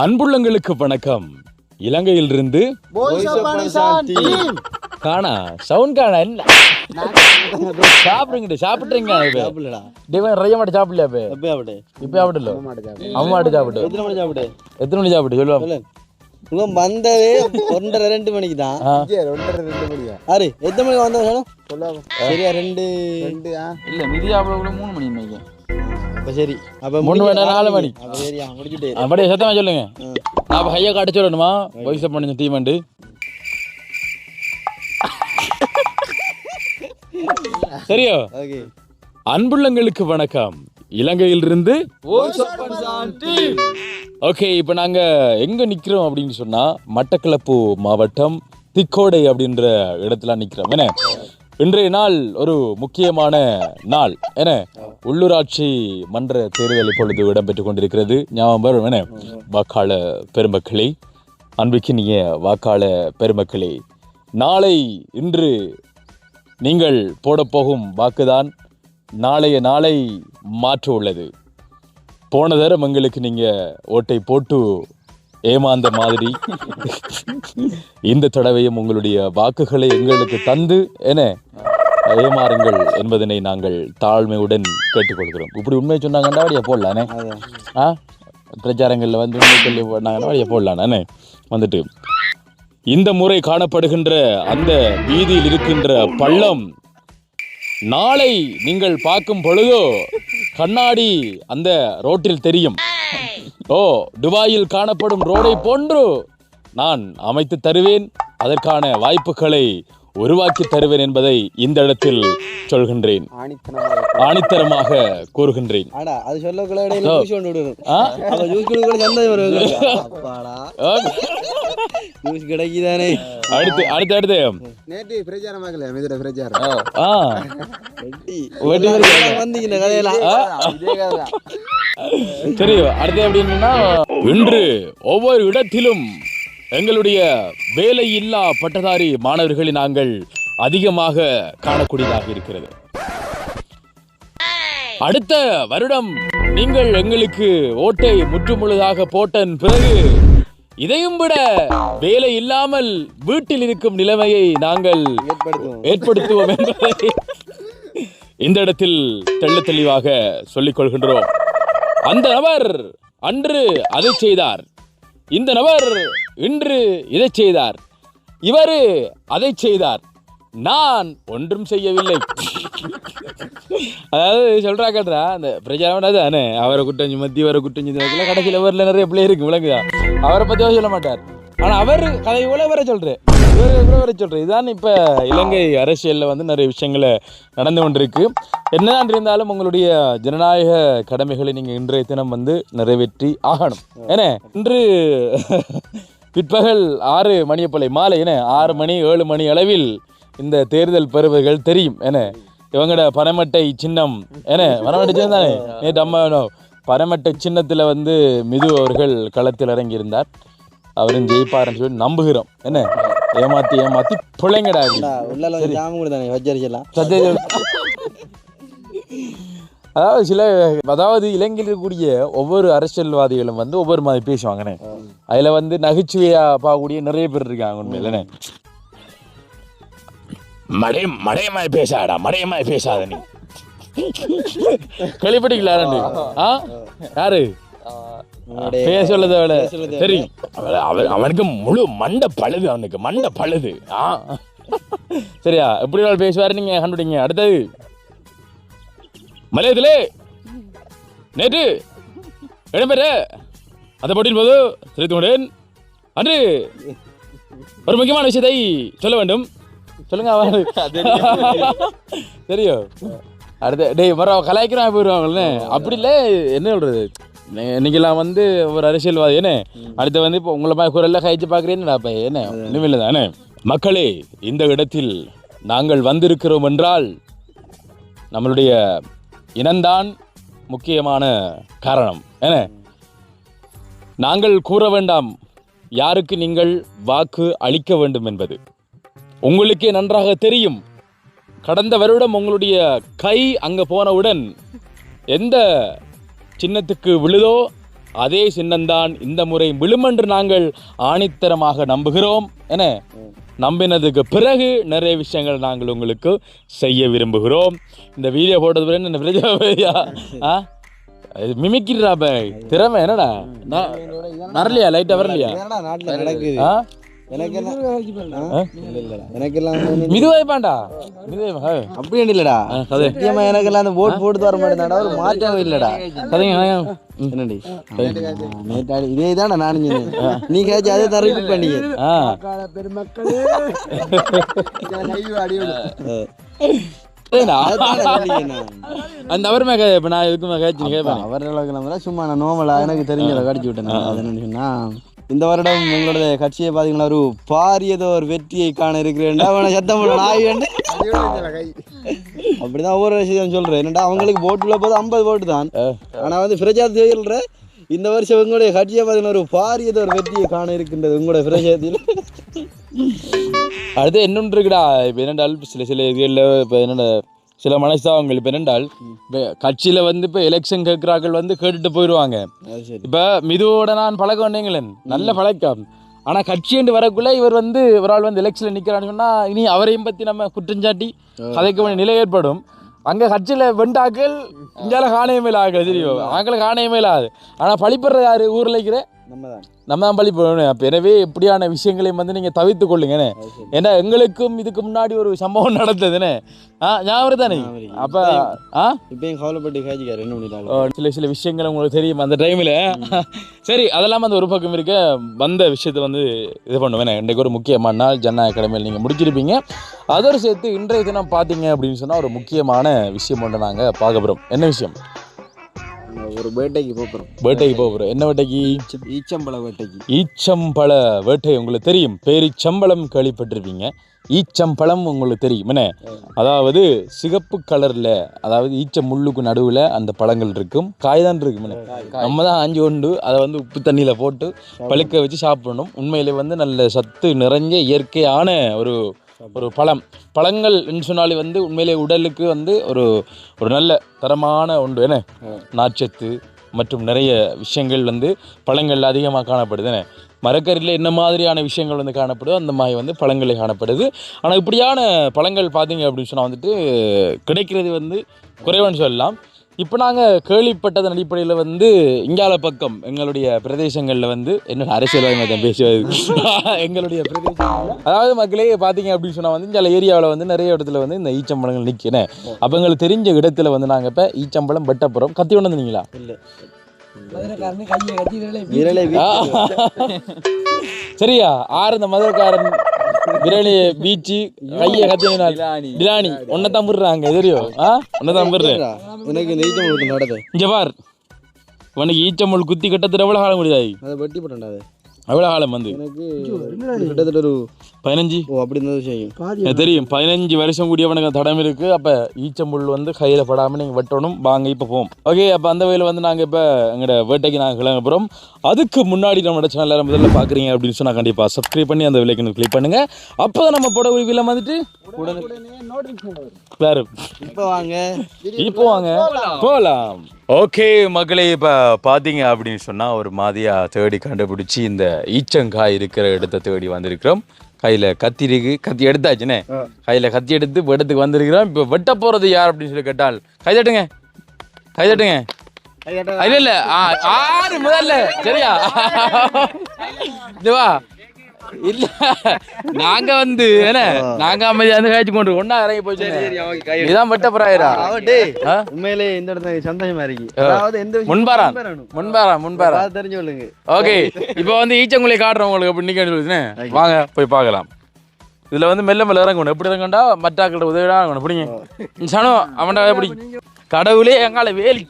அன்புள்ளங்களுக்கு வணக்கம். இலங்கையிலிருந்து காணா சவுண்ட் காணா என்ன? சாப்பிடுங்க சாப்பிட்டுறீங்க டிவன் நிறைய மாட்டு சாப்பிடலையா இப்ப இப்ப சாப்பிடல? அம்மா மாட்டு சாப்பிடு. எத்தனை மணி சாப்பிடு? எத்தனை மணி சாப்பிடு? சொல்லுவா. சொல்லு. இவன் வந்ததே ஒன்றரை ரெண்டு மணிக்கு தான். ஆ. ஒன்றரை ரெண்டு மணியா? ஆறு எத்தனை மணிக்கு சொல்லாம சரியா ரெண்டு. ரெண்டு இல்ல மிதி சாப்பிட மூணு மணி இன்னைக்கு அப்ப சரி அப்ப மூணு முடிக்க- மணி, நாலு மணி. அப்ப சரியா முடிச்சுட்டு அப்படியே சத்தமா சொல்லுங்க. அப்ப கையை காட்ட சொல்லணுமா வயசு பண்ணி டீம் அண்டு சரியோ? அன்புள்ளங்களுக்கு வணக்கம். இலங்கையிலிருந்து ஓகே இப்போ நாங்க எங்க நிக்கிறோம் அப்படின்னு சொன்னா மட்டக்களப்பு மாவட்டம் திக்கோடை அப்படின்ற இடத்துல நிக்கிறோம். என்ன? இன்றைய நாள் ஒரு முக்கியமான நாள் என உள்ளூராட்சி மன்ற தேர்தல் இப்பொழுது இடம்பெற்றுக் கொண்டிருக்கிறது. ஞாபகம் என வாக்காள பெருமக்களே அன்பிக்கினிய வாக்காள பெருமக்களே நாளை இன்று நீங்கள் போடப்போகும் வாக்குதான் நாளைய நாளை மாற்ற உள்ளது. போன தரம் எங்களுக்கு நீங்கள் ஓட்டை போட்டு ஏமாந்த மாதிரி. இந்த தடவையும் உங்களுடைய வாக்குகளை எங்களுக்கு தந்து என ஏமாறுங்கள் என்பதனை நாங்கள் தாழ்மையுடன் கேட்டுக்கொள்கிறோம். இப்படி உண்மை சொன்னாங்கன்னா அப்படியே போடலானே? ஆ? பிரச்சாரங்களில் வந்து உண்மை சொல்லி போனாங்கன்னா அப்படியே போடலானே? வந்துட்டு இந்த முறை காணப்படுகின்ற அந்த வீதியில் இருக்கின்ற பள்ளம் நாளை நீங்கள் பார்க்கும் பொழுதோ கண்ணாடி அந்த ரோட்டில் தெரியும். ஓ துபாயில் காணப்படும் ரோடை போன்று நான் அமைத்து தருவேன். அதற்கான வாய்ப்புகளை உருவாக்கி தருவேன் என்பதை இந்த இடத்தில் சொல்கின்றேன். ஆணித்தரமாக கூறுகின்றேன். ஆ? அடுத்து அடுத்து அடுத்து. நேற்று பிரச்சாரம் ஆ. வெட்டி. வெட்டி. வருது. வந்தீங்க இந்த கதையெல்லாம். சரி அடுத்து எப்படின்னா இன்று ஒவ்வொரு இடத்திலும் எங்களுடைய வேலை இல்லா பட்டதாரி மாணவர்களை நாங்கள் அதிகமாக காணக்கூடியதாக இருக்கிறது. அடுத்த வருடம் நீங்கள் எங்களுக்கு ஓட்டை முற்றுமுழுதாக போட்டன் பிறகு இதையும் விட வேலை இல்லாமல் வீட்டில் இருக்கும் நிலைமையை நாங்கள் ஏற்படுத்துவோம். என்பதை இந்த இடத்தில் தெள்ள தெளிவாக சொல்லிக் கொள்கின்றோம். அந்த நபர் அன்று அதை செய்தார். இந்த நபர் இன்று இதை செய்தார். இவர் அதை செய்தார். நான் ஒன்றும் செய்யவில்லை. அதாவது சொல்றாங்கன்றா அந்த பிரச்சாரம் தானே? அவரை குற்றம் சுமத்தி அவரை குற்றம் சுமத்தி கடைசியில் அவரில் நிறைய பிள்ளை இருக்கு விளங்குதா அவரை பற்றியோ சொல்ல மாட்டார். ஆனா அவர் கதை இவ்வளோ வர சொல்றேன் இவர் இவ்வளோ வர சொல்றேன் இதுதான் இப்ப இலங்கை அரசியலில் வந்து நிறைய விஷயங்களை நடந்து கொண்டிருக்கு. என்னதான் இருந்தாலும் உங்களுடைய ஜனநாயக கடமைகளை நீங்கள் இன்றைய தினம் வந்து நிறைவேற்றி ஆகணும். ஏன்னா இன்று பிற்பகல் ஆறு மணியை போல மாலை என்ன ஆறு மணி ஏழு மணி அளவில் இந்த தேர்தல் பெறுவர்கள் தெரியும் என்ன இவங்களோட பனமட்டை சின்னம் என்ன பனமட்டை சின்னம் தானே? நேற்று அம்மா பனமட்டை சின்னத்தில் வந்து மிது அவர்கள் களத்தில் இறங்கியிருந்தார். அவரும் ஜெயிப்பாருன்னு சொல்லி நம்புகிறோம் என்ன ஏமாத்தி ஏமாத்தி பிள்ளைங்கடா அதாவது சில அதாவது இலங்கையில் இருக்கக்கூடிய ஒவ்வொரு அரசியல்வாதிகளும் வந்து ஒவ்வொரு மாதிரி பேசுவாங்கண்ணே அதுல வந்து நகைச்சுவையா பார்க்கக்கூடிய நிறைய பேர் இருக்காங்க உண்மையிலண்ணே மடை மடையமாய் பேசாடா மடையமாய் பேசாத நீ. கேள்விப்பட்டீங்களா ஆ? யாரு? பேச சொல்லதை விட தெரியும் அவ- அவ- அவனுக்கு முழு மண்டை பழுது அவனுக்கு மண்டை பழுது. ஆ. சரியா? எப்படி பேசுவாரு நீங்க? கண்டுபிடிங்க. அடுத்தது. மலையத்திலே. நேற்று இடம்பெற அதை போட்டின் போது தெரிவித்து கொண்டேன். அன்று ஒரு முக்கியமான விஷயத்தை சொல்ல வேண்டும். சொல்லுங்க தெரியும். அடுத்த டேய் வர கலாய்க்கிறான் போயிடுவாங்கல்ல அப்படி இல்லை என்ன சொல்றது? இன்னைக்கெல்லாம் வந்து ஒரு அரசியல்வாதி என்ன? அடுத்து வந்து இப்போ உங்களை மாதிரி குரல்ல கழிச்சு பார்க்குறேன்னு அப்போ என்ன? ஒன்றுமில்லை தானே? மக்களே இந்த இடத்தில் நாங்கள் வந்திருக்கிறோம் என்றால் நம்மளுடைய இனம்தான் முக்கியமான காரணம். என்ன? நாங்கள் கூற வேண்டாம் யாருக்கு நீங்கள் வாக்கு அளிக்க வேண்டும் என்பது. உங்களுக்கே நன்றாக தெரியும் கடந்த வருடம் உங்களுடைய கை அங்கே போனவுடன் எந்த சின்னத்துக்கு விழுதோ அதே சின்னம்தான் இந்த முறை விழுமென்று நாங்கள் ஆணித்தரமாக நம்புகிறோம். என நம்பினதுக்கு பிறகு நிறைய விஷயங்கள் நாங்கள் உங்களுக்கு செய்ய விரும்புகிறோம். இந்த வீடியோ போட்டது பிறகு என்ன பிரஜா ஆ? இது மிமிக்கிறா பாய். திறமை என்னடா? வரலையா? லைட்டா வரலையா? நடக்குது? அப்படி இல்லடா. சத்தியமா எனக்கெல்லாம் அந்த ஓட் போட்டு வர மாட்டேன்டா. ஒரு மாற்றமே இல்லடா. ம். என்னடி? நேற்றாடி இதே தானே நானும் சொன்னேன் நீ கேச்சு அதே தான் ரிப்பீட் பண்ணீங்க. அந்த அவருமே கதை இப்போ நான் கேட்பேன். அவர் அளவுக்கு நம்ம சும்மா நான் நோமலா எனக்கு தெரிஞ்சதை கடிச்சு விட்டேன். அது என்ன சொன்னா இந்த வருடம் எங்களோட கட்சியை பார்த்தீங்கன்னா ஒரு பாரியதோ ஒரு வெற்றியை காண இருக்கிறேன் அவனை சத்தம் பண்ண நாய் அப்படிதான் ஒவ்வொரு விஷயம் சொல்றேன். என்னடா அவங்களுக்கு போட்டுள்ள போது ஐம்பது போட்டு தான். ஆனா வந்து பிரஜாதி சொல்ற இந்த வருஷம் உங்களுடைய கட்சியை பார்த்தீங்கன்னா ஒரு பாரியதோ ஒரு வெற்றியை காண இருக்கின்றது உங்களுடைய பிரஜாதியில் அடுத்து என்னொன்று இருக்குடா. இப்போ என்னென்றால் சில சில இதுகளில் இப்போ என்னென்ன சில மனஸ்தாபங்கள் இப்போ என்னென்றால் இப்போ கட்சியில் வந்து இப்போ எலெக்ஷன் கேட்குறாக்கள் வந்து கேட்டுட்டு போயிடுவாங்க. இப்போ மிதுவோட நான் பழக்கம் வந்தீங்களேன். நல்ல பழக்கம். ஆனால் கட்சியண்டு வரக்குள்ள இவர் வந்து ஒரு ஆள் வந்து எலெக்ஷனில் நிற்கிறான்னு சொன்னால் இனி அவரையும் பற்றி நம்ம குற்றஞ்சாட்டி கதைக்க வேண்டிய நிலை ஏற்படும். அங்கே கட்சியில் வெண்டாக்கள் இந்தியாவில் காணையமே ஆகல தெரியும்? ஆக்களை காணையமே ஆகுது ஆனால் பழிப்படுற யார்? ஊரில் இருக்கிற நம்ம தான் பழி போடணும் அப்போ எனவே இப்படியான விஷயங்களையும் வந்து நீங்கள் தவிர்த்து கொள்ளுங்கண்ணே ஏன்னா எங்களுக்கும் இதுக்கு முன்னாடி ஒரு சம்பவம் நடந்ததுண்ணே ஆ ஞாபகம் தானே. அப்போ ஆ? இப்பயும் கவலைப்பட்டு காய்ச்சிக்காரு பண்ணிட்டாங்க ஓ, சில சில விஷயங்கள் உங்களுக்கு தெரியும் அந்த டைமில் சரி அதெல்லாம் அந்த ஒரு பக்கம் இருக்க வந்த விஷயத்தை வந்து இது பண்ணுவேன் இன்றைக்கு ஒரு முக்கியமான நாள் ஜனநாயக கடமையில் நீங்கள் முடிச்சிருப்பீங்க. அதோடு சேர்த்து இன்றைய தினம் பார்த்தீங்க அப்படின்னு சொன்னால் ஒரு முக்கியமான விஷயம் ஒன்று நாங்கள் பார்க்க போகிறோம் என்ன விஷயம்? ஒரு வேட்டைக்கு போகிறோம் வேட்டைக்கு போக போகிறோம் என்ன வேட்டைக்கு ஈச்சம்பழ வேட்டைக்கு ஈச்சம்பழ வேட்டை உங்களுக்கு தெரியும். பேரிச்சம்பழம் கேள்விப்பட்டிருப்பீங்க. ஈச்சம்பழம் உங்களுக்கு தெரியும். என்ன? அதாவது சிகப்பு கலரில் அதாவது ஈச்ச முள்ளுக்கு நடுவில் அந்த பழங்கள் இருக்கும். காய் தான் இருக்கும்? நம்ம தான் ஆஞ்சி கொண்டு அதை வந்து உப்பு தண்ணியில் போட்டு பழுக்க வச்சு சாப்பிடணும். உண்மையிலே வந்து நல்ல சத்து நிறைஞ்ச இயற்கையான ஒரு ஒரு பழம். பழங்கள் சொன்னாலே வந்து உண்மையிலே உடலுக்கு வந்து ஒரு ஒரு நல்ல தரமான ஒன்று என்ன? நார்ச்சத்து மற்றும் நிறைய விஷயங்கள் வந்து பழங்கள் அதிகமாக காணப்படுது என்ன? மரக்கறியில் என்ன மாதிரியான விஷயங்கள் வந்து காணப்படுதோ அந்த மாதிரி வந்து பழங்களில் காணப்படுது. ஆனால் இப்படியான பழங்கள் பார்த்தீங்க அப்படின்னு சொன்னால் வந்துட்டு கிடைக்கிறது வந்து குறைவான்னு சொல்லலாம். இப்போ நாங்கள் கேள்விப்பட்டதன் அடிப்படையில் வந்து இங்கால பக்கம் எங்களுடைய பிரதேசங்களில் வந்து என்ன அரசியல்வாதி பேசுவது எங்களுடைய பிரதேசங்களில். அதாவது மக்களே பார்த்தீங்க அப்படின்னு சொன்னால் வந்து இந்த ஏரியாவில் வந்து நிறைய இடத்துல வந்து இந்த ஈச்சம்பழங்கள் நிற்கிறேன் அப்போ எங்களுக்கு தெரிஞ்ச இடத்துல வந்து நாங்கள் இப்போ ஈச்சம்பழம் வெட்டப்புறம் கத்தி கொண்டு வந்தீங்களா இல்லை. சரியா? ஆறு இந்த மதுரக்காரன் விரலிய பீச்சு கையை கத்தினால் டிலானி உன்னை தான் விடுறாங்க தெரியும்? ஆ? உன்னை தான் விடுறேன் எனக்கு இந்த ஈச்சம்பழம் நடது இங்க பார். உனக்கு ஈச்சமுள் குத்தி கட்டத்தில் எவ்வளோ காலம் முடியாது. அதை வெட்டி போட்டேன்டா எவ்வளோ காலம் வந்து? எனக்கு கிட்டத்தட்ட ஒரு பதினஞ்சு? ஓ அப்படி இருந்தது செய்யும். தெரியும். பதினஞ்சு வருஷம் கூடியவனுக்கு தடம் இருக்கு. அப்போ ஈச்சமுள் வந்து கையில் படாமல் நீங்கள் வெட்டணும். வாங்க இப்போ போவோம். ஓகே அப்போ அந்த வகையில் வந்து நாங்கள் இப்போ எங்களோட வேட்டைக்கு நாங்கள் கிளம்ப போகிறோம் அதுக்கு முன்னாடி நம்மளோட சேனலில் முதல்ல பார்க்குறீங்க அப்படின்னு சொன்னால் கண்டிப்பாக சப்ஸ்கிரைப் பண்ணி அந்த விலைக்கு கிளிக் பண்ணுங்க. அப்போ தான் நம்ம போட வீட்டில் வந்துட்டு வேறு. இப்போ வாங்க. இப்போ வாங்க. போகலாம். ஓகே மக்களே இப்போ பார்த்தீங்க அப்படின்னு சொன்னால் ஒரு மாதிரியாக தேடி கண்டுபிடிச்சி இந்த ஈச்சங்காய் இருக்கிற இடத்த தேடி வந்திருக்கிறோம். கையில் கத்தி இருக்கு. கத்தி எடுத்தாச்சுனே. கையில் கத்தி எடுத்து இடத்துக்கு வந்திருக்கிறோம். இப்போ வெட்ட போகிறது யார் அப்படின்னு சொல்லி கேட்டால் கை தட்டுங்க. கை தட்டுங்க. இல்ல இல்ல. ஆ- ஆறு முதல்ல. சரியா? இதுவா இல்ல. நாங்க வந்து என்ன? நாங்க அமைதியா வந்து காய்ச்சி கொண்டு ஒன்னா இறங்கி போச்சு. இதான் வெட்ட ஆ? உண்மையிலே இந்த இடத்துல சந்தோஷமா இருக்கு. அதாவது எந்த. முன்பாரான். முன்பாரான் பார்த்து தெரிஞ்சு கொள்ளுங்க ஓகே இப்போ வந்து ஈச்சங்குழி காட்டுறோம் உங்களுக்கு. அப்படி நிக்க சொல்லுதுன்னு வாங்க போய் பார்க்கலாம். இதுல வந்து மெல்ல மெல்ல இறங்கணும். எப்படி இறங்கண்டா மற்றாக்கிட்ட உதவிடா இறங்கணும் பிடிங்க சனோ அவன்டா எப்படி? கடவுளே எங்கால வேலி.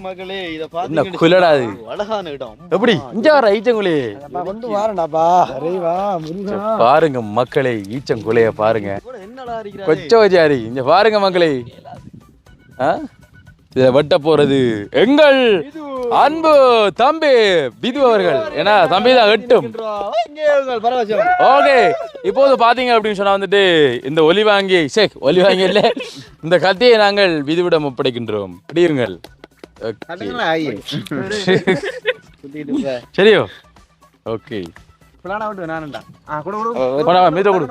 மகளே இத என்ன பாத்து குலடா அது அழகான இடம். எப்படி? இங்க வர ஈச்சங்குழி. வந்து வாரண்டாப்பா அரைவா முருகா. பாருங்க மக்களே ஈச்சங்குலைய பாருங்க. இருக்கிறாரு கொச்சவச்சாரி இங்க பாருங்க மக்களே. ஆ? இதை வெட்ட போறது எங்கள் அன்பு தம்பி பிது அவர்கள். ஏன்னா தம்பி தான் பரவசம் ஓகே இப்போது பாத்தீங்க அப்படின்னு சொன்னா வந்துட்டு இந்த ஒலி வாங்கி சே ஒலி வாங்கி இல்ல. இந்த கத்தியை நாங்கள் விதிவிடம் ஒப்படைக்கின்றோம். பிடியுங்கள் கட்டுங்களா ஐயே சரியோ? ஓகே பிளான விட்டு நானுண்டா ஆ கொடு கொடு. போடா மீத கொடு.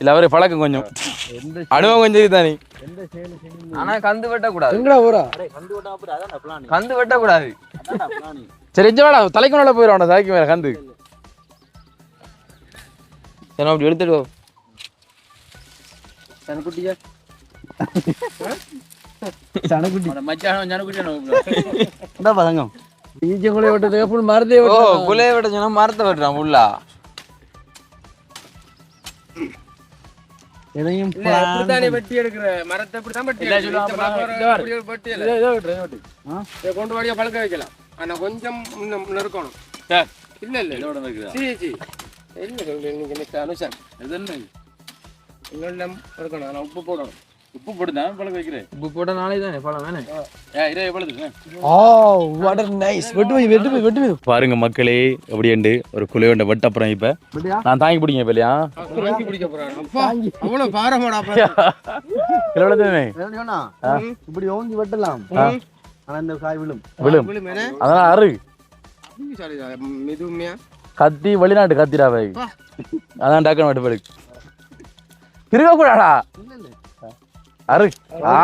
இல்ல அவரு பழக்கம் கொஞ்சம். அனுபவம் கொஞ்சம் இதுதானே ஆனா கந்து வெட்ட கூடாது எங்கடா போறா கந்து வெட்ட கூடாது சரி இங்க வேடா தலைக்கு மேல போயிடும் தலைக்கு மேல கந்து. சரி அப்படி எடுத்துட்டு வா. இந்தா பதங்கம் ஈச்சங்குளை விட்டதுக்கு அப்புறம் மருந்தே ஓ புலைய வெட்ட சொன்னா மரத்தை வெட்டுறான் புல்லா எதையும் வெட்டி எடுக்கிற. மரத்தை இப்படிதான் வெட்டி இதை கொண்டு வாடியா பழக்க வைக்கலாம். ஆனா கொஞ்சம் இன்னும் நெருக்கணும் இல்ல இல்ல சீ சீ. இல்ல இன்னைக்கு அனுஷன் இன்னும் இருக்கணும். ஆனா உப்பு போடணும். உப்பு போட்டு தான் வைக்கிறேன். உப்பு போட்ட நாளே தானே பழம் வேணே ஏ இரே எவ்வளவு ஓ வாட் நைஸ் வெட்டு போய் வெட்டு போய் வெட்டு போய் பாருங்க மக்களே எப்படிண்டு ஒரு குலையோண்ட வெட்ட அப்புறம் இப்ப நான் தாங்கி பிடிங்க இப்ப இல்லையா? வாங்கி பிடிக்க அப்பா அவ்வளவு பாரமாடா கிலோ தானே இப்படி ஓங்கி வெட்டலாம். ஆனா இந்த காய் விழும். விழும். அதெல்லாம் அரு மெதுமையா? கத்தி வெளிநாட்டு கத்திராவை அதான் டக்குனு வெட்டு படுக்கு இருக்க கூடாடா அரு ஆ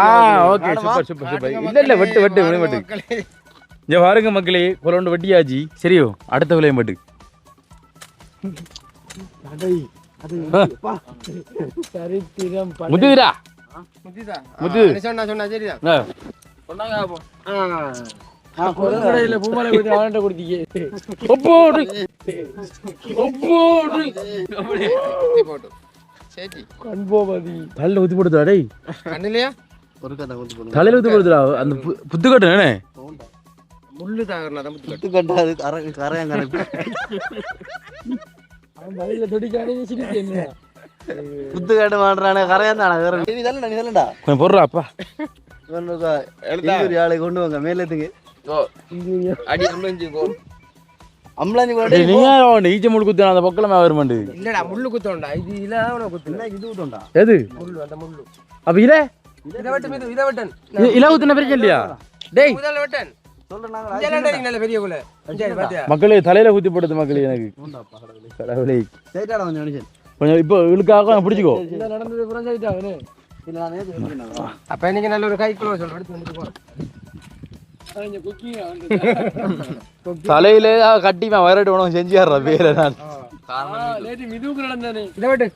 ஓகே சூப்பர் சூப்பர் சூப்பர். இல்ல இல்ல வெட்டு வெட்டு வெட்டு இங்க பாருங்க மக்களே குலோண்டு வெட்டியாச்சு. சரியோ அடுத்த விலையும் வெட்டு முத்து. சொன்னா சொன்னா சரிதான் ஒப்போடு. ஒப்போடு. போட்டு. சரி கண்போபதி தலையில ஊத்தி போடுதா டேய் கண்ணிலையா ஒரு கதை ஊத்தி போடுங்க தலையில ஊத்தி போடுதுடா அந்த பு- புத்து கட்டு முள்ளு குத்து கட்டாது கரை கரையாங்க அவன் தலையில தொடிக்கானே குத்து கட்டு மாட்டுறானே கரையான் தானே வேற நீ தள்ளடா நீ தள்ளடா கொஞ்சம் அப்பா ஒரு ஆளை கொண்டு வாங்க மேலேத்துக்கு அடி அம்பளஞ்சு போ அம்பளாஞ்சி கூட டேய், நீ ஏன் அவன்? ஈச்ச முள் குத்து அந்த பக்கமே வருமாண்டு இல்லடா முள்ளு குத்தோண்டா இது இல்ல அவன குத்து இது ஊத்தோண்டா எது? முள்ளு அந்த முள்ளு. அப்ப இதை இதை வெட்டன் இல பிரச்சனை இல்லையா டேய். முதல்ல வெட்டன் மக்களே தலையில ஊத்தி போடுது மக்களே எனக்கு. கொஞ்சம் இப்போ இழுக்காக பிடிச்சிக்கோ. அப்ப இன்னைக்கு நல்ல ஒரு கை குள்ள சொல்றேன் எடுத்து வந்துட்டு போ அவங்க குக்கிங் தலையில கட்டி வைரட்டு உனக்கு செஞ்சாடுறா பேர நான். இதை வெட்டு.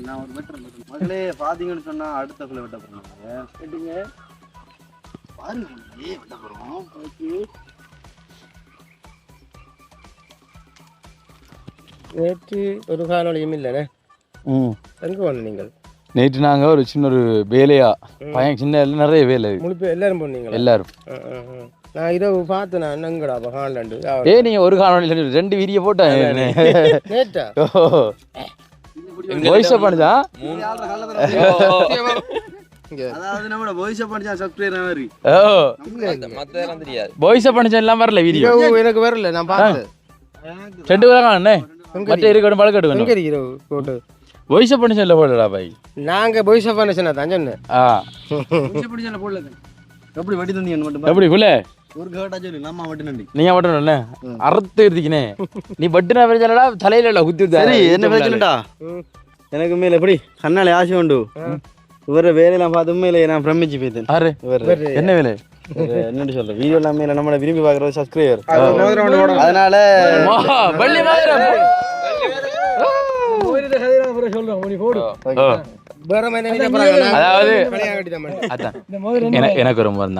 நான் ஒரு வெட்டுறேன் வெட்டுறேன். மகளே பாத்தீங்கன்னு சொன்னா அடுத்த குள்ள வெட்ட போறாங்க வெட்டுங்க. பாருங்க ஏ வெட்ட போறோம். ஓகே. நேற்று ஒரு காணொலியும் இல்லைண்ணே. ம். எங்க போன நீங்கள்? நேற்று நாங்க ஒரு சின்ன ஒரு வேலையா பையன் சின்ன இல்ல, நிறைய வேலை. முழு பேர் எல்லாரும் போனீங்களா? எல்லாரும். நான் இரவு பார்த்தேன் நான் என்னங்கடா ஹாண்டாண்டு ஏ நீங்க ஒரு காணொலி ரெண்டு வீடியோ போட்டேன் நேற்றா வாய்ஸ் பண்ணுதா? எனக்கு வரல நான் பார்த்தேன் ரெண்டு பேரும் அண்ணே. மற்ற இருக்கட்டும் பழக்கட்டும் வாய்ஸ் இல்ல போடலடா பாய் நாங்க பாய்ஸ் ஆஃப் பண்ண தான் சொன்னேன் ஆ எப்படி வெட்டி தந்தீங்க மட்டும் எப்படி குள்ள ஒரு கேட்டா சொல்லு நம்ம வெட்டி நண்டி நீங்க என்ன அறுத்து இருந்தீங்கனே நீ பட்டுனா பிரச்சனைடா தலையில இல்ல குத்தி சரி என்ன பிரச்சனைடா எனக்கு மேல எப்படி கண்ணால ஆசை உண்டு இவர வேலையெல்லாம் பார்த்து உண்மையில நான் பிரமிச்சு போயிட்டேன் ஆறு இவர் என்ன வேலை என்னன்னு சொல்றேன் வீடியோ எல்லாம் நம்மள விரும்பி பாக்குற சப்ஸ்கிரைபர் அதனால மாதிரி சொல்றேன் நீ போடு அதாவது எனக்கு ஒரு முறை.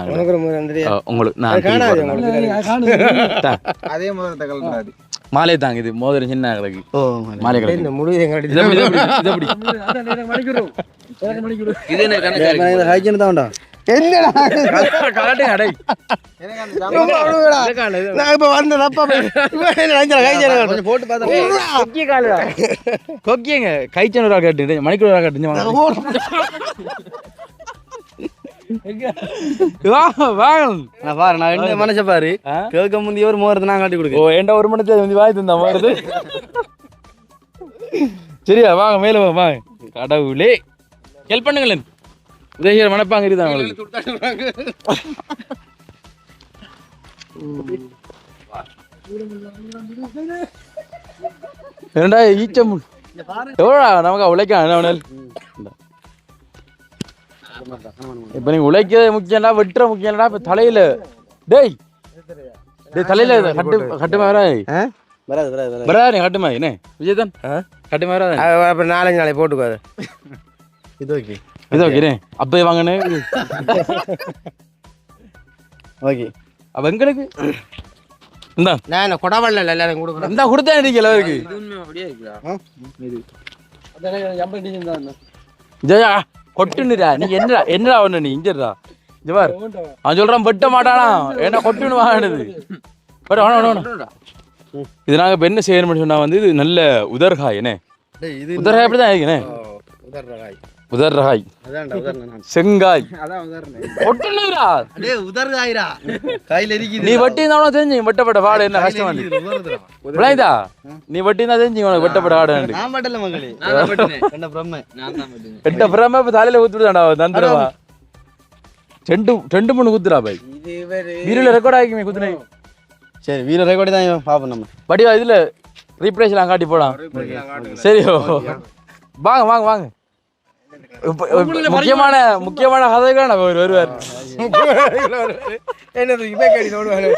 உங்களுக்கு நான் அது மாலை தாங்க இது மோதிரம் சின்ன மாலை முழு இது என்ன கணக்கு? உண்டா கலட்டுங்க, டேய். நான் இப்ப வந்தேன் அப்பா கொஞ்சம் போட்டு பார்த்தா கொக்கிய காலுடா. கொக்கியங்க கைச்சன் ஒரு காட்டு மணிக்கூர் ஒரு காட்டு இங்க வாங்க. வா, வாங்க. நான் பாரு நான் என்ன மனச பாரு? கேட்க முந்தைய ஒரு மோரத்தை நான் காட்டி ஓ கொடுக்க ஏன்டா ஒரு மணி தேதி வந்து வாய் தந்தா வருது சரியா வாங்க மேல வாங்க வாங்க. கடவுளே. ஹெல்ப் பண்ணுங்களேன். உதயகிற மனப்பாங்க இருக்குதா உங்களுக்கு ஏண்டா ஈச்சம் எவ்வளோ நமக்கு உழைக்க அவனல் இப்போ நீ உழைக்கிறது முக்கியம்டா வெட்டுற முக்கியம்டா இப்போ தலையில. டேய். டேய் தலையில கட்டு கட்டுமா வரா வராது வராது வராது. கட்டுமா என்ன? விஜயதான்? கட்டுமா வரா அப்ப நாலஞ்சு நாளைக்கு போட்டுக்கோ இது ஓகே. இது ஓகே. அப்போ வாங்கினே. ஓகே. அப்போ எங்களுக்கு? இந்தா. நான் எல்லாரும் கொடுக்குறேன் இந்தா எண்பது டிசைன் தான் ஜெயா கொட்டுனுடா. நீ என்னடா என்னடா ஒண்ணு நீ? இஞ்சடா பார். அவன் வெட்ட மாட்டானா? ஏன்னா கொட்டுன்னு வாங்கினது. பட் வேணா இது நாங்க இப்ப என்ன செய்யணும்னு சொன்னா வந்து இது நல்ல உதர்காய் என்ன? உதர்காய் அப்படிதான் இருக்குண்ணே உதர்றகாய் உதர்காய். செங்காய். உதர்காயிரா கையில இருக்குது நீ வட்டி இருந்தாலும் தெரிஞ்சு வெட்டப்பட்ட பாடு என்ன கஷ்டமா விளையாதா நீ வட்டி இருந்தா தெரிஞ்சு உனக்கு வெட்டப்பட்ட பாடு நான் மகளே வெட்டினேன். என்ன பிரம்ம. நான் தான் வெட்டினேன். எட்ட பிறம இப்ப தலையில ஊத்துடாடா தந்துடுவா ரெண்டு ரெண்டு மூணு குத்துடா பை இது இவரு வீரில் ரெக்கார்ட் ஆகிக்குமே குத்துனே. சரி வீர ரெக்கார்டி தான் பாப்போம் நம்ம. வடிவா இதுல ரீப்ளேஸ்லாம் காட்டி போலாம். சரி ஓ. வாங்க வாங்க வாங்க. முக்கியமான முக்கியமான கதைகள் நம்ம ஒரு வருவார் என்னது இவே கடி நோடுவாரு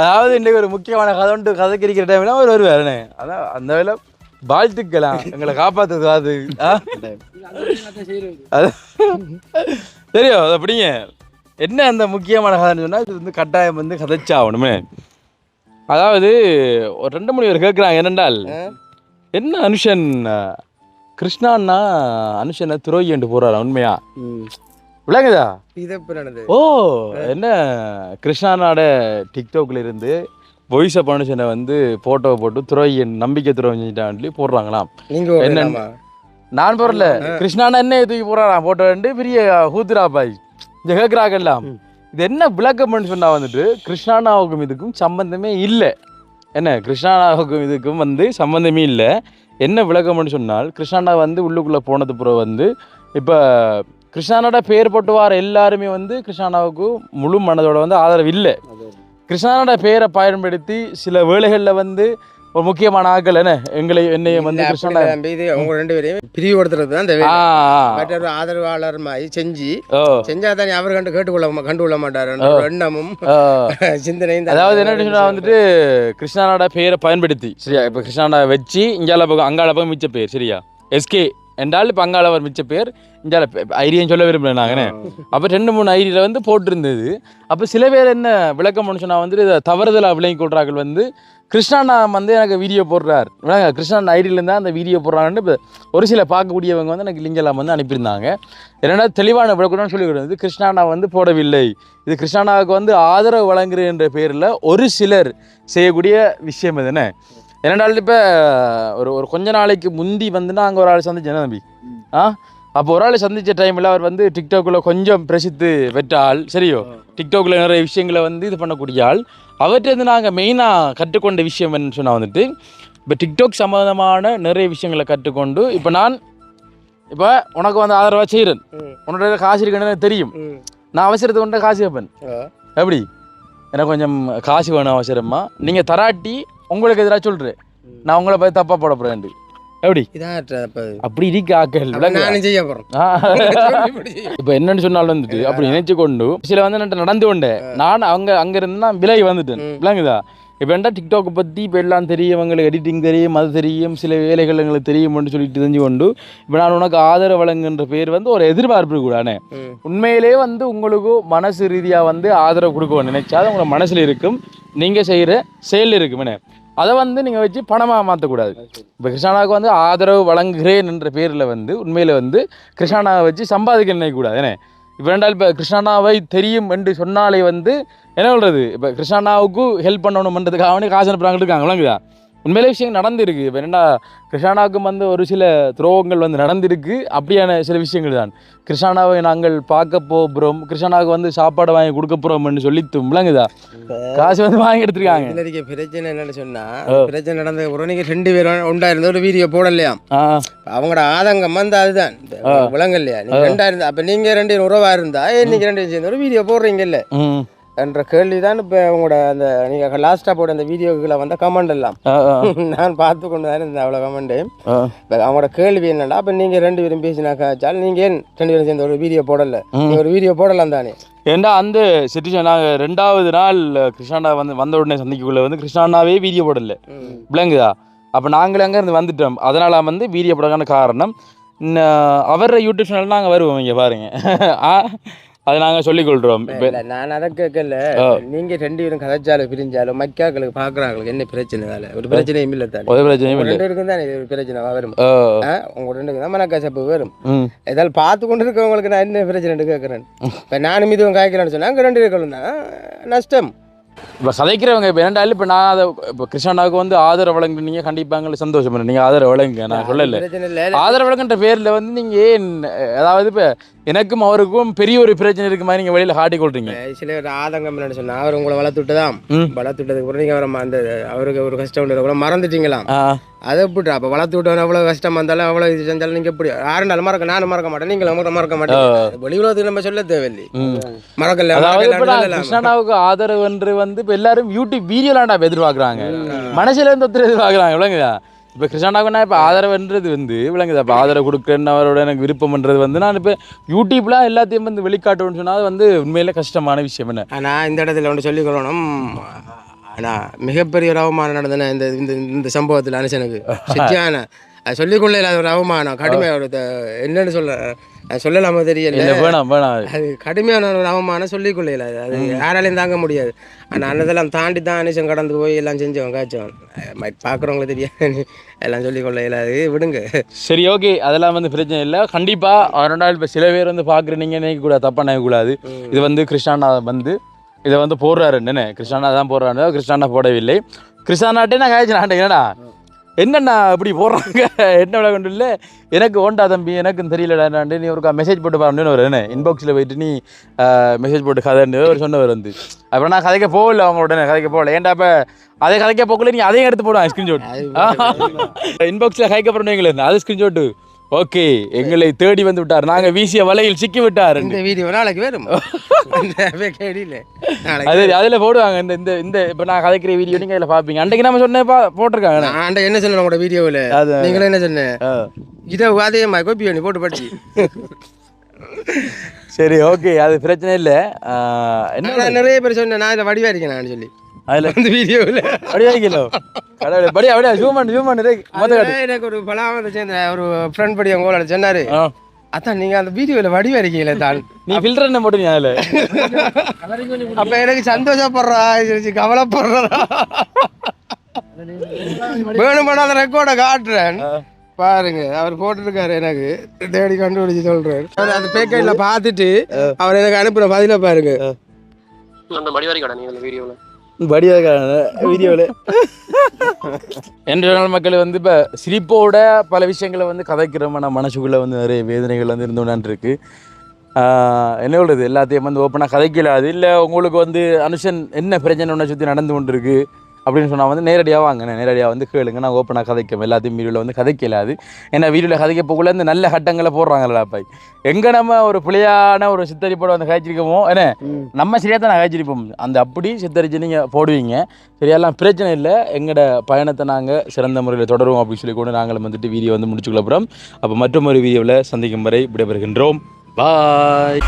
அதாவது இன்னைக்கு ஒரு முக்கியமான கதை உண்டு கதைக்கு இருக்கிற டைம்ல அவர் வருவார். என்ன? அதான் அந்த வேலை வாழ்த்துக்கலாம். எங்களை காப்பாத்துறது அது தெரியும் அப்படிங்க என்ன அந்த முக்கியமான கதைன்னு சொன்னா இது வந்து கட்டாயம் வந்து கதைச்சாகணுமே. அதாவது ஒரு ரெண்டு மணி பேர் கேட்குறாங்க என்னென்றால் என்ன அனுஷன் கிருஷ்ணான்னா அனுஷனை துரோகிண்டு போறாரா உண்மையா? விளங்குதா? ஓ என்ன? கிருஷ்ணானோட டிக்டாக்ல இருந்து வாய்ஸ் அப் அனுஷனை வந்து போட்டோவை போட்டு துரோகியன் நம்பிக்கை சொல்லி போடுறாங்களாம். நீங்க என்ன- நான் போடல. கிருஷ்ணானா என்ன தூக்கி போடுறாராம் போட்டோ வந்து பெரிய ஹூத்ரா பாய் இங்க கேட்குறாங்கல்லாம் இது என்ன விளக்கம்னு சொன்னா வந்துட்டு கிருஷ்ணானாவுக்கும் இதுக்கும் சம்பந்தமே இல்லை. என்ன? கிருஷ்ணானாவுக்கும் இதுக்கும் வந்து சம்பந்தமே இல்லை. என்ன விளக்கம்னு சொன்னால் கிருஷ்ணானா வந்து உள்ளுக்குள்ளே போனது பிறகு வந்து இப்போ கிருஷ்ணானோட பேர் போட்டு வர எல்லாருமே வந்து கிருஷ்ணானாவுக்கு முழு மனதோட வந்து ஆதரவு இல்லை. கிருஷ்ணானோட பேரை பயன்படுத்தி சில வேளைகளில் வந்து ஒரு முக்கியமான ஆட்கள் என்ன? எங்களை என்னையும் வந்து கிருஷ்ணா இது அவங்க ரெண்டு பேரையும் பிரிவுபடுத்துறது தான் இந்த. மற்றொரு ஆதரவாளர் மாதிரி செஞ்சு செஞ்சா தானே அவர் கண்டு கேட்டுக்கொள்ள கண்டுகொள்ள மாட்டார். எண்ணமும் சிந்தனையும் தான். அதாவது என்ன சொன்னா வந்துட்டு கிருஷ்ணானோட பேரை பயன்படுத்தி சரியா? இப்போ கிருஷ்ணானா வச்சு இங்கால பக்கம் அங்கால பக்கம் மிச்ச பேர் சரியா? எஸ்கே என்றால் இப்போ ஒரு மிச்ச பேர் இங்கால ஐரியம் சொல்ல விரும்பல நாங்கண்ணே அப்போ ரெண்டு மூணு ஐரியில் வந்து போட்டிருந்தது. அப்போ சில பேர் என்ன விளக்கம் சொன்னா வந்துட்டு இதை தவறுதலாக விளங்கி கொள்றார்கள் வந்து கிருஷ்ணாண்ணா வந்து எனக்கு வீடியோ போடுறார். கிருஷ்ணன் ஐடியிலேருந்து அந்த வீடியோ போடுறாங்கன்னு இப்போ ஒரு சில பார்க்கக்கூடியவங்க வந்து எனக்கு லிங்கெல்லாம் வந்து அனுப்பியிருந்தாங்க. என்னடா தெளிவான விளக்கணும்னு சொல்லி கொடுத்தது கிருஷ்ணாண்ணா வந்து போடவில்லை. இது கிருஷ்ணாண்ணாவுக்கு வந்து ஆதரவு வழங்குற என்ற பேரில் ஒரு சிலர் செய்யக்கூடிய விஷயம் இது என்ன என்னடால் இப்போ ஒரு ஒரு கொஞ்ச நாளைக்கு முந்தி வந்து நான் அங்கே ஒரு ஆள் சந்திச்சேன் தம்பி? ஆ? அப்போ ஒரு ஆள் சந்திச்ச டைமில் அவர் வந்து டிக்டாக்ல கொஞ்சம் பிரசித்து பெற்ற ஆள் சரியோ? டிக்டாக்ல நிறைய விஷயங்களை வந்து இது பண்ணக்கூடிய ஆள். அவர்கிட்ட நாங்கள் மெயினாக கற்றுக்கொண்ட விஷயம் என்னன்னு சொன்னால் வந்துட்டு இப்போ டிக்டாக் சம்மந்தமான நிறைய விஷயங்களை கற்றுக்கொண்டு இப்போ நான் இப்போ உனக்கு வந்து ஆதரவாக செய்கிறேன். உன்னோட காசு இருக்குன்னு தெரியும். நான் அவசரத்தை கொண்டு காசு கேட்பேன் ஆ. எப்படி? எனக்கு கொஞ்சம் காசு வேணும் அவசரமா. நீங்கள் தராட்டி உங்களுக்கு எதிராக சொல்கிறேன் நான் உங்களை போய் தப்பாக போட போகிறேன் எப்படி. அப்படி இருக்கு ஆக்கள் போறேன். இப்ப என்னன்னு சொன்னாலும் வந்துட்டு அப்படி நினைச்சு கொண்டு சில வந்து நடந்து கொண்டேன். நான் அங்க அங்க இருந்து நான் விலகி வந்துட்டேன். விளங்குதா? இப்போ என்ன டிக்டாக் பத்தி இப்போ எல்லாம் தெரியும் எங்களுக்கு எடிட்டிங் தெரியும் அது தெரியும் சில வேலைகள் எங்களுக்கு தெரியும்னு சொல்லிட்டு தெரிஞ்சு கொண்டு இப்போ நான் உனக்கு ஆதரவு வழங்குன்ற பேர் வந்து ஒரு எதிர்பார்ப்பு கூடானே ம். உண்மையிலே வந்து உங்களுக்கு மனசு ரீதியா வந்து ஆதரவு கொடுக்க நினைச்சா அது உங்களை மனசுல இருக்கும் நீங்க செய்யற செயல் இருக்கும் என்ன அதை வந்து நீங்க வச்சு பணமா மாற்றக்கூடாது இப்போ கிருஷ்ணாவுக்கு வந்து ஆதரவு வழங்குகிறேன் என்ற பேரில் வந்து உண்மையில வந்து கிருஷ்ணாவை வச்சு சம்பாதிக்க நினைக்கக்கூடாது என்ன இப்போ இப்போ கிருஷ்ணாவை தெரியும் என்று சொன்னாலே வந்து என்ன சொல்றது? இப்போ கிருஷ்ணாவுக்கு ஹெல்ப் பண்ணணும்ன்றதுக்காக அவனே காசு அனுப்புகிறாங்க இருக்காங்க விளங்குதா? உண்மையிலே விஷயம் நடந்திருக்கு. இப்போ என்னடா கிருஷ்ணாவுக்கும் வந்து ஒரு சில துரோகங்கள் வந்து நடந்திருக்கு. அப்படியான சில விஷயங்கள் தான். கிருஷ்ணாவை நாங்கள் பார்க்க போகிறோம். கிருஷ்ணாவுக்கு வந்து சாப்பாடு வாங்கி கொடுக்க போகிறோம்னு சொல்லி விளங்குதா? காசு வந்து வாங்கி எடுத்திருக்காங்க. பிரச்சனை என்னன்னு சொன்னா பிரச்சனை நடந்த நீங்க ரெண்டு பேரும் உண்டா இருந்த ஒரு வீடியோ போடலையாம் ஆ. அவங்களோட ஆதங்கம் வந்து அதுதான். விலங்கு இல்லையா நீங்க ரெண்டா இருந்தா அப்ப நீங்க ரெண்டு பேரும் உறவா இருந்தா நீங்க ரெண்டு சேர்ந்து ஒரு வீடியோ போடுறீங்கல்ல? என்ற கேள்வி தான் இப்போ உங்களோட அந்த நீங்கள் லாஸ்ட்டாக போட்ட அந்த வீடியோக்குள்ள வந்த கமெண்ட் எல்லாம். நான் பார்த்து கொண்டு தான் இருந்தேன் அவ்வளோ கமெண்ட்டு ஆ. இப்போ அவங்களோட கேள்வி என்னடா அப்போ நீங்கள் ரெண்டு பேரும் பேசினாக்காச்சால் நீங்கள் ஏன் ரெண்டு பேரும் சேர்ந்து ஒரு வீடியோ போடல? நீங்க ஒரு வீடியோ போடலாம் தானே? ஏண்டா அந்த சிட்டிஷன் நாங்கள் ரெண்டாவது நாள் கிருஷ்ணாண்டா வந்து வந்த உடனே சந்திக்கக்குள்ள வந்து கிருஷ்ணாண்டாவே வீடியோ போடல. விளங்குதா? அப்போ நாங்களே அங்கேருந்து வந்துட்டோம். அதனால வந்து வீடியோ போடக்கான காரணம் அவர யூடியூப் சேனல் நாங்கள் வருவோம் இங்கே பாருங்க. ஆ, அதை நாங்கள் சொல்லிக்கொள்கிறோம் இப்போ இல்ல, நான் அதை கேட்கல நீங்கள் ரெண்டு பேரும் கதைச்சாலும் பிரிஞ்சாலும் மக்காக்களுக்கு பார்க்குறாங்களுக்கு என்ன பிரச்சனை வேலை? ஒரு பிரச்சனையும் இல்லை தானே. ஒரு பிரச்சனையும் இல்லை. ரெண்டு பேருக்கும் தானே இது ஒரு பிரச்சனை வரும். உங்க ரெண்டு தான் மனக்கசப்பு வரும். ஏதாவது பார்த்து கொண்டு இருக்கவங்களுக்கு நான் என்ன பிரச்சனை கேட்குறேன் இப்போ நானும் இதுவும் காய்க்கலாம்னு சொன்னா அங்கே ரெண்டு பேர்களும் தான். நஷ்டம். இப்போ கதைக்கிறவங்க இப்போ என்னடா இப்போ நான் அதை இப்போ கிருஷ்ணாவுக்கு வந்து ஆதரவு வழங்குனீங்க கண்டிப்பாக எங்களுக்கு சந்தோஷம் நீங்கள் ஆதரவு வழங்குங்க நான் சொல்லலை. ஆதரவு வழங்குன்ற பேரில் வந்து நீங்கள் ஏன் அதாவது இப்போ எனக்கும் அவருக்கும் பெரிய ஒரு பிரச்சனை இருக்கு மாதிரி நீங்கள் வெளியில் காட்டிக் கொள்றீங்க. சில பேர் ஆதங்கம் என்னன்னு சொன்னா அவர் உங்களை வளர்த்துட்டுதான் ம். வளர்த்துட்டதுக்கு அப்புறம் நீங்கள் அவரை அந்த அவருக்கு ஒரு கஷ்டம் கூட மறந்துட்டீங்களாம். அதை எப்படி அப்போ வளர்த்து விட்டவன் எவ்வளோ கஷ்டம் வந்தாலும் அவ்வளோ இது செஞ்சாலும் நீங்கள் எப்படி யாருனாலும் மறக்க நானும் மறக்க மாட்டேன் நீங்களும் மறக்க மறக்க மாட்டேன் வெளி உலகத்துக்கு நம்ம சொல்ல தேவையில்லை. மறக்கல அதாவது கிருஷ்ணாவுக்கு ஆதரவுன்று வந்து இப்போ எல்லாரும் யூடியூப் வீடியோலாண்டா எதிர்பார்க்குறாங்க. மனசுல இருந்து ஒருத்தர் எதிர்பார்க்குறாங்க விளங்குதா? இப்போ கிருஷ்ணாவுக்கு நான் இப்போ ஆதரவுன்றது வந்து விளங்குதா. இப்போ ஆதரவு கொடுக்குறேன்னு அவரோட எனக்கு விருப்பம்ன்றது வந்து நான் இப்போ யூடியூப்ல எல்லாத்தையும் வந்து வெளிக்காட்டுவேன்னு சொன்னால் அது வந்து உண்மையில கஷ்டமான விஷயம் என்ன? ஆனால் இந்த இடத்துல ஒன்று சொல்லிக்கொள்ளணும். ஆனால் மிகப்பெரிய ஒரு அவமானம் நடந்தன இந்த இந்த இந்த சம்பவத்தில் சத்தியான. அது சொல்லிக்கொள்ள இல்லாத ஒரு அவமானம். த- என்னன்னு சொல்ல சொல்லலாமா தெரியல. வேணாம் வேணாம். அது கடுமையான ஒரு அவமானம் சொல்லிக்கொள்ள இல்லாது அது யாராலையும் தாங்க முடியாது. ஆனால் அன்னதெல்லாம் தாண்டி தான் அனுசன் கடந்து போய் எல்லாம் செஞ்சவன் காய்ச்சவன். பார்க்குறவங்களுக்கு தெரியாது. எல்லாம் சொல்லிக்கொள்ள இல்லாது விடுங்க. சரி ஓகே. அதெல்லாம் வந்து பிரச்சனை இல்லை. கண்டிப்பாக அவரோட இப்போ சில பேர் வந்து பார்க்குறீங்க நினைக்கக்கூடாது தப்பாக நினைக்கக்கூடாது இது வந்து கிருஷ்ணாண்டா வந்து இதை வந்து போடுறாரு. என்ன கிருஷ்ணாண்டா தான் போடுறாரு. கிருஷ்ணாண்டா போடவில்லை. கிருஷ்ணாண்டாட்டே நான் காய்ச்சி நாட்டேன் என்னடா? என்னண்ணா இப்படி போடுறாங்க? என்ன விட கொண்டு இல்லை? எனக்கு ஓண்டா தம்பி எனக்கும் தெரியலடாண்டு நீ ஒரு மெசேஜ் போட்டு பாருன்னு ஒரு என்ன? இன்பாக்ஸில் போயிட்டு நீ மெசேஜ் போட்டு கதைன்னு ஒரு சொன்னவர் வந்து. அப்புறம் நான் கதைக்க போகல அவங்களோட கதைக்க போகல. ஏன்டா இப்போ அதே கதைக்க போகல நீ அதையும் எடுத்து போடுவாங்க ஸ்க்ரீன்ஷாட் இன்பாக்ஸில் கதைக்க போகிறவங்க அது ஸ்க்ரீன்ஷாட்டு ஓகே எங்களை தேடி வந்து விட்டார். நாங்கள் வீசிய வலையில் சிக்கி விட்டார். இந்த வீடியோ நாளைக்கு வரும். அது அதில் போடுவாங்க. இந்த இந்த இந்த இப்போ நான் கதைக்கிற வீடியோ நீங்கள் அதில் பார்ப்பீங்க அன்றைக்கு நம்ம சொன்ன போட்டிருக்காங்க. ஆண்ட என்ன சொன்னேன் உங்களோட வீடியோவில்? அது- நீங்களும் என்ன சொன்னேன். இதை அதே மாதிரி கோப்பி பண்ணி போட்டு படிச்சு. சரி ஓகே. அது பிரச்சனை இல்லை. என்ன? நிறைய பேர் சொன்னேன் நான் இதை வடிவா இருக்கேன் நான் சொல்லி. அதில் அந்த வீடியோவில். அப்படியே கிலோ கடவுளே படி அப்படியே ஜூம் பண்ணு ஜூம் பண்ணு மொத்த எனக்கு ஒரு பலம் வந்து சேர்ந்த ஒரு ஃப்ரெண்ட் படி அவங்க ஊரில் சொன்னாரு. அதான் நீங்க அந்த வீடியோவில் வடிவா இருக்கீங்களே தான் நீ ஃபில்டர் என்ன போட்டு அதில்? அப்ப எனக்கு சந்தோஷப்படுறா இது கவலைப்படுறதா வேணுமானா அந்த ரெக்கார்டை காட்டுறேன். பாருங்க அவர் போட்டிருக்காரு எனக்கு. தேடி கண்டுபிடிச்சு சொல்றாரு அவர் அந்த பேக்கெட்ல பார்த்துட்டு அவர் எனக்கு அனுப்புற பதில பாருங்க. அந்த மடிவாரி கடை நீங்க வீடியோவில் படியாக வீடியோவில் என்ற மக்கள் வந்து இப்போ சிரிப்போட பல விஷயங்களை வந்து கதைக்கிறோம்னா மனசுக்குள்ளே வந்து நிறைய வேதனைகள் வந்து இருந்தோன்னு இருக்கு. என்ன சொல்றது? எல்லாத்தையும் வந்து ஓப்பனாக கதைக்கலாது இல்லை உங்களுக்கு வந்து அனுஷன் என்ன பிரச்சனை ஒன்றை சுற்றி நடந்து கொண்டிருக்கு? அப்படின்னு சொன்னால் வந்து நேரடியாக வாங்க நேரடியாக வந்து கேளுங்க நான் ஓப்பனாக கதைக்கும். எல்லாத்தையும் வீடியோவில் வந்து கதைக்கலாது ஏன்னா வீடியோவில் கதைக்க போகல இந்த நல்ல கட்டங்களை போடுறாங்களா அப்பா எங்கே நம்ம ஒரு பிள்ளையான ஒரு சித்தரிப்போட வந்து காய்ச்சிருக்கோமோ என்ன? நம்ம சரியாக தான் காய்ச்சிருப்போம். அந்த அப்படி சித்தரிச்சு நீங்கள் போடுவீங்க. சரியெல்லாம் பிரச்சனை இல்லை. எங்களோட பயணத்தை நாங்கள் சிறந்த முறையில் தொடருவோம் அப்படின்னு சொல்லி கூட நாங்கள் வந்துட்டு வீடியோ வந்து முடிச்சுக்கொள்ள போகிறோம் அப்போ மற்றும் ஒரு வீடியோவில் சந்திக்கும் வரை விடைபெறுகின்றோம். பாய்.